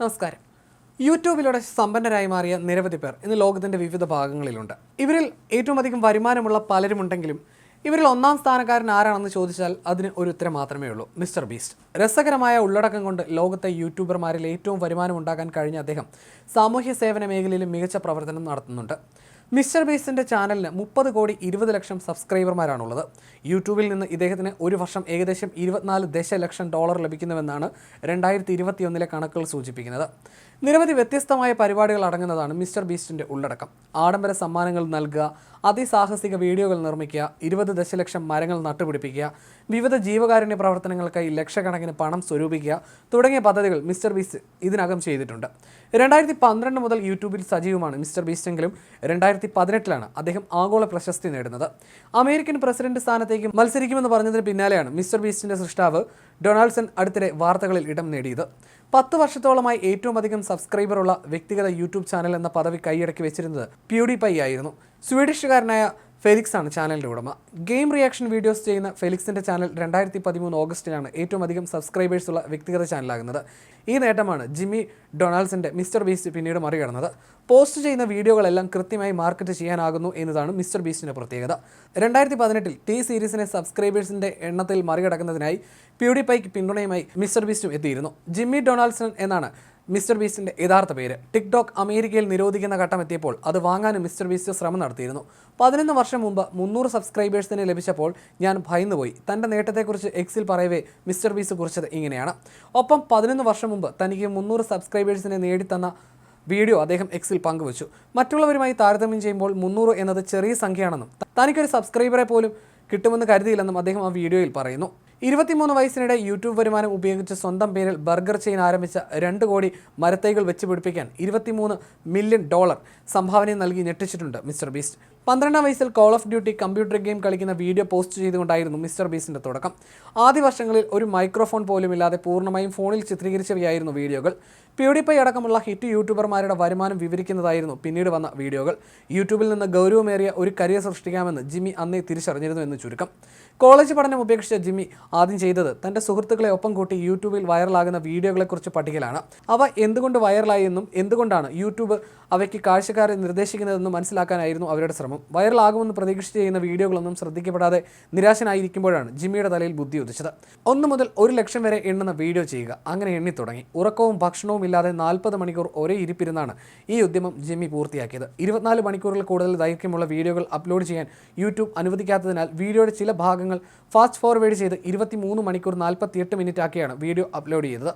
നമസ്കാരം. യൂട്യൂബിലൂടെ സമ്പന്നരായി മാറിയ നിരവധി പേർ ഇന്ന് ലോകത്തിന്റെ വിവിധ ഭാഗങ്ങളിലുണ്ട്. ഇവരിൽ ഏറ്റവും അധികം വരുമാനമുള്ള പലരുമുണ്ടെങ്കിലും ഇവരിൽ ഒന്നാം സ്ഥാനക്കാരൻ ആരാണെന്ന് ചോദിച്ചാൽ അതിന് ഒരു ഉത്തരം മാത്രമേ ഉള്ളൂ. Mister Beast. രസകരമായ ഉള്ളടക്കം കൊണ്ട് ലോകത്തെ യൂട്യൂബർമാരിൽ ഏറ്റവും വരുമാനം ഉണ്ടാക്കാൻ കഴിഞ്ഞ അദ്ദേഹം സാമൂഹ്യ സേവന മേഖലയിലും മികച്ച പ്രവർത്തനം നടത്തുന്നുണ്ട്. മിസ്റ്റർ ബീസിന്റെ ചാനലിന് മുപ്പത് കോടി ഇരുപത് ലക്ഷം സബ്സ്ക്രൈബർമാരാണുള്ളത്. യൂട്യൂബിൽ നിന്ന് ഇദ്ദേഹത്തിന് ഒരു വർഷം ഏകദേശം ഇരുപത്തിനാല് ദശലക്ഷം ഡോളർ ലഭിക്കുന്നുവെന്നാണ് രണ്ടായിരത്തി ഇരുപത്തിയൊന്നിലെ കണക്കുകൾ സൂചിപ്പിക്കുന്നത്. നിരവധി വ്യത്യസ്തമായ പരിപാടികൾ അടങ്ങുന്നതാണ് മിസ്റ്റർ ബീസ്റ്റിന്റെ ഉള്ളടക്കം. ആഡംബര സമ്മാനങ്ങൾ നൽകുക അതിസാഹസിക വീഡിയോകൾ നിർമ്മിക്കുക ഇരുപത് ദശലക്ഷം മരങ്ങൾ നട്ടുപിടിപ്പിക്കുക വിവിധ ജീവകാരുണ്യ പ്രവർത്തനങ്ങൾക്കായി ലക്ഷക്കണക്കിന് പണം സ്വരൂപിക്കുക തുടങ്ങിയ പദ്ധതികൾ മിസ്റ്റർ ബീസ്റ്റ് ഇതിനകം ചെയ്തിട്ടുണ്ട്. രണ്ടായിരത്തി പന്ത്രണ്ട് മുതൽ യൂട്യൂബിൽ സജീവമാണ് മിസ്റ്റർ ബീസ്റ്റെങ്കിലും രണ്ടായിരത്തി പതിനെട്ടിലാണ് അദ്ദേഹം ആഗോള പ്രശസ്തി നേടുന്നത്. അമേരിക്കൻ പ്രസിഡന്റ് സ്ഥാനത്തേക്ക് മത്സരിക്കുമെന്ന് പറഞ്ഞതിന് പിന്നാലെയാണ് മിസ്റ്റർ ബീസ്റ്റിന്റെ സൃഷ്ടാവ് ഡൊണാൾഡ്സൺ അടുത്തിടെ വാർത്തകളിൽ ഇടം നേടിയത്. പത്ത് വർഷത്തോളമായി ഏറ്റവും അധികം സബ്സ്ക്രൈബറുള്ള വ്യക്തിഗത യൂട്യൂബ് ചാനൽ എന്ന പദവി കൈയടക്കി വെച്ചിരുന്നത് പ്യൂഡി പൈ ആയിരുന്നു. സ്വീഡിഷുകാരനായ ഫെലിക്സ് ആണ് ചാനലിന്റെ ഉടമ. ഗെയിം റിയാക്ഷൻ വീഡിയോസ് ചെയ്യുന്ന ഫെലിക്സിന്റെ ചാനൽ രണ്ടായിരത്തി പതിമൂന്ന് ഓഗസ്റ്റിലാണ് ഏറ്റവും അധികം സബ്സ്ക്രൈബേഴ്സ് ഉള്ള വ്യക്തിഗത ചാനലാകുന്നത്. ഈ നേട്ടമാണ് ജിമ്മി ഡൊണാൾഡ്സിന്റെ മിസ്റ്റർ ബീസ്റ്റ് പിന്നീട് മറികടന്നത്. പോസ്റ്റ് ചെയ്യുന്ന വീഡിയോകളെല്ലാം കൃത്യമായി മാർക്കറ്റ് ചെയ്യാനാകുന്നു എന്നതാണ് മിസ്റ്റർ ബീസ്റ്റിന്റെ പ്രത്യേകത. രണ്ടായിരത്തി പതിനെട്ടിൽ ടി സീരീസിനെ സബ്സ്ക്രൈബേഴ്സിന്റെ എണ്ണത്തിൽ മറികടക്കുന്നതിനായി പ്യൂഡിപൈക്ക് പിന്തുണയുമായി മിസ്റ്റർ ബീസ്റ്റും എത്തിയിരുന്നു. ജിമ്മി ഡൊണാൾഡ്സൺ എന്നാണ് മിസ്റ്റർ ബീസ്റ്റിന്റെ യഥാർത്ഥ പേര്. ടിക്ടോക്ക് അമേരിക്കയിൽ നിരോധിക്കുന്ന ഘട്ടം എത്തിയപ്പോൾ അത് വാങ്ങാനും മിസ്റ്റർ ബീസ്റ്റ് ശ്രമം നടത്തിയിരുന്നു. പതിനൊന്ന് വർഷം മുമ്പ് മുന്നൂറ് സബ്സ്ക്രൈബേഴ്സിന് ലഭിച്ചപ്പോൾ ഞാൻ ഭയന്നുപോയി. തന്റെ നേട്ടത്തെക്കുറിച്ച് എക്സിൽ പറയവേ മിസ്റ്റർ ബീസ്റ്റ് കുറിച്ചത് ഇങ്ങനെയാണ്. ഒപ്പം പതിനൊന്ന് വർഷം മുമ്പ് തനിക്ക് മുന്നൂറ് സബ്സ്ക്രൈബേഴ്സിനെ നേടിത്തന്ന വീഡിയോ അദ്ദേഹം എക്സിൽ പങ്കുവച്ചു. മറ്റുള്ളവരുമായി താരതമ്യം ചെയ്യുമ്പോൾ മുന്നൂറ് എന്നത് ചെറിയ സംഖ്യയാണെന്നും തനിക്കൊരു സബ്സ്ക്രൈബറെ പോലും കിട്ടുമെന്ന് കരുതിയില്ലെന്നും അദ്ദേഹം ആ വീഡിയോയിൽ പറയുന്നു. ഇരുപത്തിമൂന്ന് വയസ്സിനിടെ യൂട്യൂബ് വരുമാനം ഉപയോഗിച്ച് സ്വന്തം പേരിൽ ബർഗർ ചെയിൻ ആരംഭിച്ച രണ്ട് കോടി മരത്തൈകൾ വെച്ച് പിടിപ്പിക്കാൻ ഇരുപത്തിമൂന്ന് മില്യൺ ഡോളർ സംഭാവന നൽകി ഞെട്ടിച്ചിട്ടുണ്ട് മിസ്റ്റർ ബീസ്റ്റ്. പന്ത്രണ്ടാം വയസ്സിൽ Call of Duty computer game കളിക്കുന്ന വീഡിയോ പോസ്റ്റ് ചെയ്തുകൊണ്ടായിരുന്നു മിസ്റ്റർ ബീസിന്റെ തുടക്കം. ആദ്യ വർഷങ്ങളിൽ ഒരു മൈക്രോഫോൺ പോലുമില്ലാതെ പൂർണമായും ഫോണിൽ ചിത്രീകരിച്ചവയായിരുന്നു വീഡിയോകൾ. പ്യൂഡിപ്പൈ അടക്കമുള്ള ഹിറ്റ് യൂട്യൂബർമാരുടെ വരുമാനം വിവരിക്കുന്നതായിരുന്നു പിന്നീട് വന്ന വീഡിയോകൾ. യൂട്യൂബിൽ നിന്ന് ഗൗരവമേറിയ ഒരു കരിയർ സൃഷ്ടിക്കാമെന്ന് ജിമ്മി അന്നേ തിരിച്ചറിഞ്ഞിരുന്നു എന്ന് ചുരുക്കം. കോളേജ് പഠനം ഉപേക്ഷിച്ച ജിമ്മി ആദ്യം ചെയ്തത് തന്റെ സുഹൃത്തുക്കളെ ഒപ്പം കൂട്ടി യൂട്യൂബിൽ വൈറലാകുന്ന വീഡിയോകളെക്കുറിച്ച് പഠിക്കലാണ്. അവ എന്തുകൊണ്ട് വൈറലായി എന്നും എന്തുകൊണ്ടാണ് യൂട്യൂബ് അവയ്ക്ക് കാഴ്ചക്കാരെ നിർദ്ദേശിക്കുന്നതെന്നും മനസ്സിലാക്കാനായിരുന്നു അവരുടെ ശ്രമം. വൈറലാകുമെന്ന് പ്രതീക്ഷിച്ച് ചെയ്യുന്ന വീഡിയോകളൊന്നും ശ്രദ്ധിക്കപ്പെടാതെ നിരാശനായിരിക്കുമ്പോഴാണ് ജിമ്മിയുടെ തലയിൽ ബുദ്ധി ഉദിച്ചത്. ഒന്ന് മുതൽ ഒരു ലക്ഷം വരെ എണ്ണുന്ന വീഡിയോ ചെയ്യുക. അങ്ങനെ എണ്ണി തുടങ്ങി. ഉറക്കവും ഭക്ഷണവും ഇല്ലാതെ നാൽപ്പത് മണിക്കൂർ ഒരേ ഇരിപ്പിരുന്നാണ് ഈ ഉദ്യമം ജിമ്മി പൂർത്തിയാക്കിയത്. ഇരുപത്തിനാല് മണിക്കൂറിൽ കൂടുതൽ ദൈർഘ്യമുള്ള വീഡിയോകൾ അപ്ലോഡ് ചെയ്യാൻ യൂട്യൂബ് അനുവദിക്കാത്തതിനാൽ വീഡിയോയുടെ ചില ഭാഗങ്ങൾ ഫാസ്റ്റ് ഫോർവേഡ് ചെയ്ത് ഇരുപത്തിമൂന്ന് മണിക്കൂർ നാൽപ്പത്തിയെട്ട് മിനിറ്റ് ആക്കിയാണ് വീഡിയോ അപ്ലോഡ് ചെയ്തത്.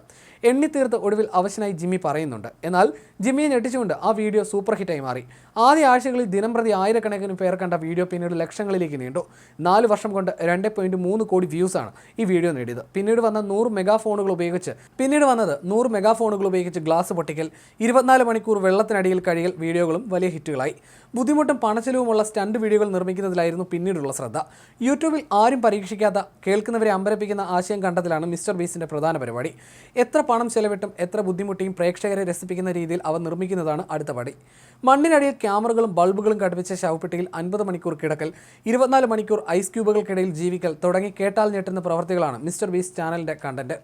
എണ്ണിത്തീർത്ത് ഒടുവിൽ അവശനായി ജിമ്മി പറയുന്നുണ്ട്. എന്നാൽ ജിമ്മിയെ ഞെട്ടിച്ചുകൊണ്ട് ആ വീഡിയോ സൂപ്പർ ഹിറ്റായി മാറി. ആദ്യ ആഴ്ചകളിൽ ദിനം പ്രതി ആയിരക്കണക്കിന് പേർ കണ്ട വീഡിയോ പിന്നീട് ലക്ഷങ്ങളിലേക്ക് നീണ്ടു. നാല് വർഷം കൊണ്ട് രണ്ട് പോയിന്റ് മൂന്ന് കോടി വ്യൂസ് ആണ് ഈ വീഡിയോ നേടിയത്. പിന്നീട് വന്ന നൂറ് മെഗാ ഫോണുകൾ ഉപയോഗിച്ച് പിന്നീട് വന്നത് നൂറ് മെഗാ ഫോണുകൾ ഉപയോഗിച്ച് ഗ്ലാസ് പൊട്ടിക്കൽ ഇരുപത്തിനാല് മണിക്കൂർ വെള്ളത്തിനടിയിൽ കഴിയൽ വീഡിയോകളും വലിയ ഹിറ്റുകളായി. ബുദ്ധിമുട്ടും പണച്ചെലവുമുള്ള സ്റ്റണ്ട് വീഡിയോകൾ നിർമ്മിക്കുന്നതിലായിരുന്നു പിന്നീടുള്ള ശ്രദ്ധ. യൂട്യൂബിൽ ആരും പരീക്ഷിക്കാത്ത കേൾക്കുന്നവരെ അമ്പരപ്പിക്കുന്ന ആശയം കണ്ടതിലാണ് മിസ്റ്റർ ബീസിന്റെ പ്രധാന പരിപാടി. എത്ര പണം ചെലവിട്ടും എത്ര ബുദ്ധിമുട്ടിയും പ്രേക്ഷകരെ രസിപ്പിക്കുന്ന രീതിയിൽ അവ നിർമ്മിക്കുന്നതാണ് അടുത്ത പടി. മണ്ണിനടിയിൽ ക്യാമറകളും ബൾബുകളും ഘടിപ്പിച്ച ശവപ്പെട്ടിയിൽ അൻപത് മണിക്കൂർ കിടക്കൽ ഇരുപത്തിനാല് മണിക്കൂർ ഐസ് ക്യൂബുകൾക്കിടയിൽ ജീവിക്കൽ തുടങ്ങി കേട്ടാൽ ഞെട്ടുന്ന പ്രവർത്തികളാണ് മിസ്റ്റർ ബീസ് ചാനലിന്റെ കണ്ടന്റ്